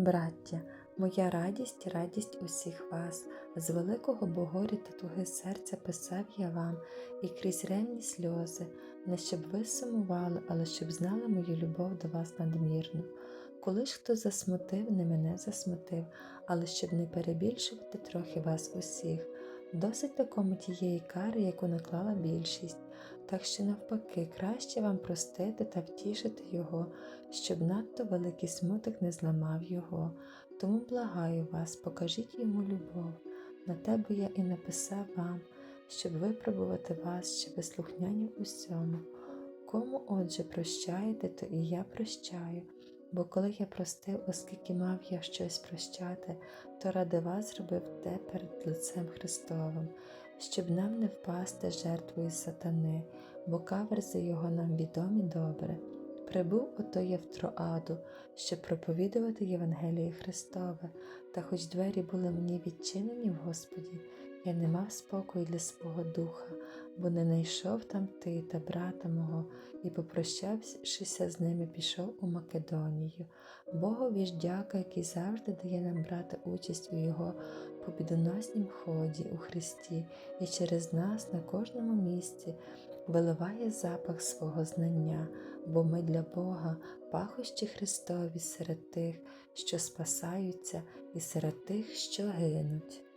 Браття, моя радість, радість усіх вас, з великого богорі та туги серця писав я вам, і крізь ревні сльози, не щоб ви сумували, але щоб знали мою любов до вас надмірну. Коли ж хто засмутив, не мене засмутив, але щоб не перебільшувати трохи вас усіх. Досить такому тієї кари, яку наклала більшість, так що навпаки краще вам простити та втішити його, щоб надто великий смуток не зламав його. Тому благаю вас, покажіть йому любов. На те бо я і написав вам, щоб випробувати вас, що ви слухняні усьому. Кому отже прощаєте, то і я прощаю. Бо коли я простив, оскільки мав я щось прощати, то ради вас зробив те перед лицем Христовим, щоб нам не впасти жертвою сатани, бо каверзи його нам відомі добре. Прибув ото я в Троаду, щоб проповідувати Євангеліє Христове, та хоч двері були мені відчинені в Господі, я не мав спокою для свого духа, бо не знайшов там ти та брата мого, і, попрощавшися з ними, пішов у Македонію. Богові ж дяка, який завжди дає нам брати участь у Його побідоноснім ході у Христі і через нас на кожному місці виливає запах свого знання, бо ми для Бога пахощі Христові серед тих, що спасаються, і серед тих, що гинуть.